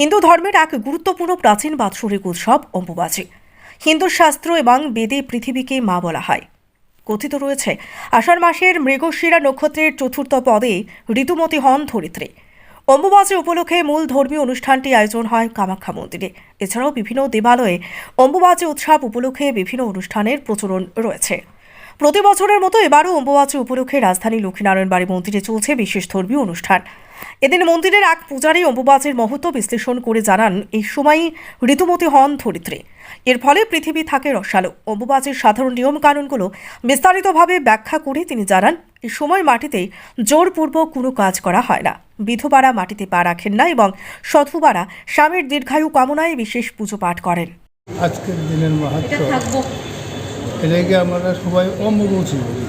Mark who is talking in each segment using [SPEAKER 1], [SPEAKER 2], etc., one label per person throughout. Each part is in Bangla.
[SPEAKER 1] হিন্দু ধর্মের এক গুরুত্বপূর্ণ প্রাচীন বাৎসরিক উৎসব অম্বুবাচী। হিন্দু শাস্ত্র এবং বেদে পৃথিবীকে মা বলা হয়। কথিত রয়েছে, আষাঢ় মাসের মৃগশিরা নক্ষত্রের চতুর্থ পদে ঋতুমতী হন ধরিত্রী। অম্বুবাচী উপলক্ষে মূল ধর্মীয় অনুষ্ঠানটি আয়োজন হয় কামাখ্যা মন্দিরে। এছাড়াও বিভিন্ন দেবালয়ে অম্বুবাচী উৎসব উপলক্ষে বিভিন্ন অনুষ্ঠানের প্রচলন রয়েছে। প্রতি বছরের মতো এবারও অম্বুবাচী উপলক্ষে রাজধানী লক্ষ্মীনারায়ণ বাড়ি মন্দিরে চলছে বিশেষ ধর্মীয় অনুষ্ঠান। এদিন মন্দিরের এক পূজারী অম্বুবাচীর মহত্ব বিশ্লেষণ করে জানান এই সময়ই ঋতুমতী হন ধরিত্রী। এর ফলে পৃথিবী থাকে রসালো। অম্বুবাচীর সাধারণ নিয়ম কানুনগুলো বিস্তারিতভাবে ব্যাখ্যা করে তিনি জানান এই সময় মাটিতে জোরপূর্বক কোনো কাজ করা হয় না। বিধবারা মাটিতে পা রাখেন না এবং সধুবারা স্বামীর দীর্ঘায়ু কামনায় বিশেষ পুজো পাঠ করেন।
[SPEAKER 2] আজকের দিনের মাহাত্ম। এটাকে আমরা সবাই অম্বুবচী বলি।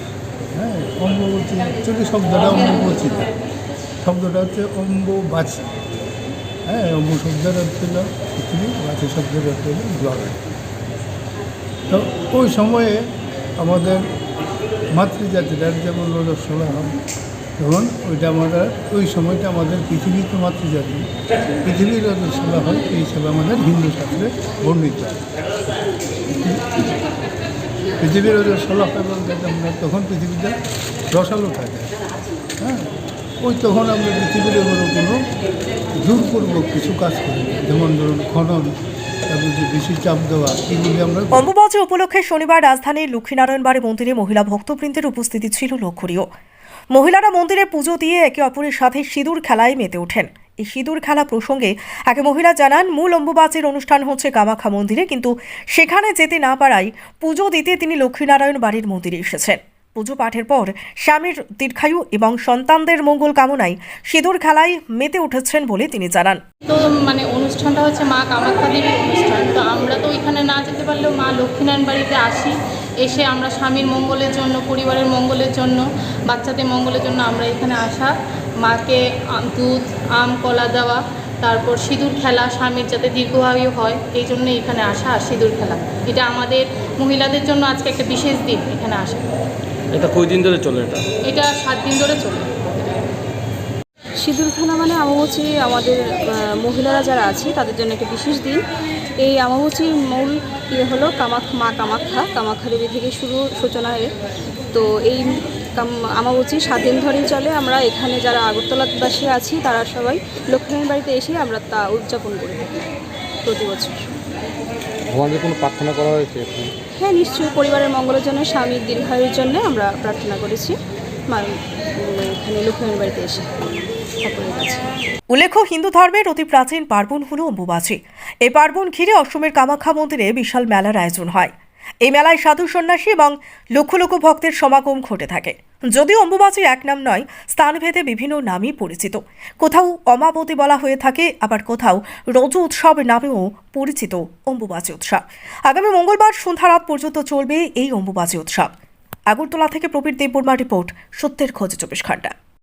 [SPEAKER 2] হ্যাঁ অম্বুবচী অ্যাকচুয়ালি শব্দটা অম্বুবচী। শব্দটা হচ্ছে অম্বুবাচী। হ্যাঁ অম্বু শব্দের অর্থ পৃথিবী, বাচী শব্দের অর্থ হলো জল। তো ওই সময়ে আমাদের মাতৃজাতিটার যেমন হয় তখন ওইটা আমরা ওই সময়টা আমাদের পৃথিবী তো মাতৃজাতি। পৃথিবীর রজস্বলা হয়, এই হিসাবে আমাদের হিন্দু শাস্ত্রে বর্ণিত। পৃথিবীর হয় বলতে আমরা তখন পৃথিবীতে রসালো থাকে। হ্যাঁ ওই তখন আমরা পৃথিবীর এগুলো কোনো জোরপূর্বক কিছু কাজ করি যেমন ধরুন খনন
[SPEAKER 1] অম্বুবাচী উপলক্ষে শনিবার রাজধানীর লক্ষ্মীনারায়ণ বাড়ি মন্দিরে মহিলা ভক্তবৃন্দের উপস্থিতি ছিল লক্ষণীয় মহিলারা মন্দিরে পুজো দিয়ে একে অপরের সাথে সিঁদুর খেলায় মেতে ওঠেন। এই সিঁদুর খেলা প্রসঙ্গে এক মহিলা জানান, মূল অম্বুবাচীর অনুষ্ঠান হচ্ছে কামাখ্যা মন্দিরে, কিন্তু সেখানে যেতে না পারায় পুজো দিতে তিনি লক্ষ্মীনারায়ণ বাড়ির মন্দিরে এসেছেন। পুজো পাঠের পর স্বামীর দীর্ঘায়ু এবং সন্তানদের মঙ্গল কামনায় সিঁদুর খেলায় মেতে উঠেছেন বলে তিনি জানান।
[SPEAKER 3] তো মানে অনুষ্ঠানটা হচ্ছে মা কামাখ্যা দেবীর অনুষ্ঠান। তো আমরা তো ওইখানে না যেতে পারলেও মা লক্ষ্মীনারায়ণ বাড়িতে আসি। এসে আমরা স্বামীর মঙ্গলের জন্য, পরিবারের মঙ্গলের জন্য, বাচ্চাদের মঙ্গলের জন্য আমরা এখানে আসা। মাকে দুধ, আম, কলা দেওয়া তারপর সিঁদুর খেলা স্বামীর যাতে দীর্ঘায়ু হয় এই জন্য এখানে আসা আর সিঁদুর খেলা। এটা আমাদের মহিলাদের জন্য আজকে একটা বিশেষ দিন এখানে আসা।
[SPEAKER 4] এটা কই দিন ধরে চলে এটা?
[SPEAKER 3] এটা সাত দিন ধরে চলে।
[SPEAKER 5] সিঁদুরখানা মানে আমাবচি আমাদের মহিলারা যারা আছে তাদের জন্য একটা বিশেষ দিন। এই আমাবচির মূল ইয়ে হলো কামাখ মা কামাখ্যা। কামাখ্যা দেবী থেকে শুরু সূচনা এর। তো এই কাম- আমাবচি সাত দিন ধরেই চলে। আমরা এখানে যারা আগরতলাবাসী আছি তারা সবাই লক্ষ্মীনারায়ণ বাড়িতে এসে আমরা তা উদযাপন করে থাকি প্রতি বছর।
[SPEAKER 4] ভগবানকে কোনো প্রার্থনা করা হয়েছে?
[SPEAKER 5] হ্যাঁ নিশ্চয়ই পরিবারের মঙ্গলের জন্য স্বামীর দীর্ঘায়ুর জন্য আমরা প্রার্থনা করেছি। এখানে লক্ষ্মীনারায়ণ বাড়িতে এসে ঠাকুরের কাছে।
[SPEAKER 1] উল্লেখ্য হিন্দু ধর্মের অতি প্রাচীন পার্বণ হল অম্বুবাচী। এই পার্বণ ঘিরে অসমের কামাখ্যা মন্দিরে বিশাল মেলার আয়োজন হয়। এই মেলায় সাধু সন্ন্যাসী এবং লক্ষ লক্ষ ভক্তের সমাগম ঘটে থাকে। যদিও অম্বুবাচী এক নাম নয়, স্থানভেদে বিভিন্ন নামই পরিচিত। কোথাও অমাবতী বলা হয়ে থাকে, আবার কোথাও রজ উৎসব নামেও পরিচিত অম্বুবাচী উৎসব। আগামী মঙ্গলবার সন্ধ্যা রাত পর্যন্ত চলবে এই অম্বুবাচী উৎসব। আগরতলা থেকে প্রবীর দেববর্মা রিপোর্ট, সত্যের খোঁজে চব্বিশ ঘণ্টা।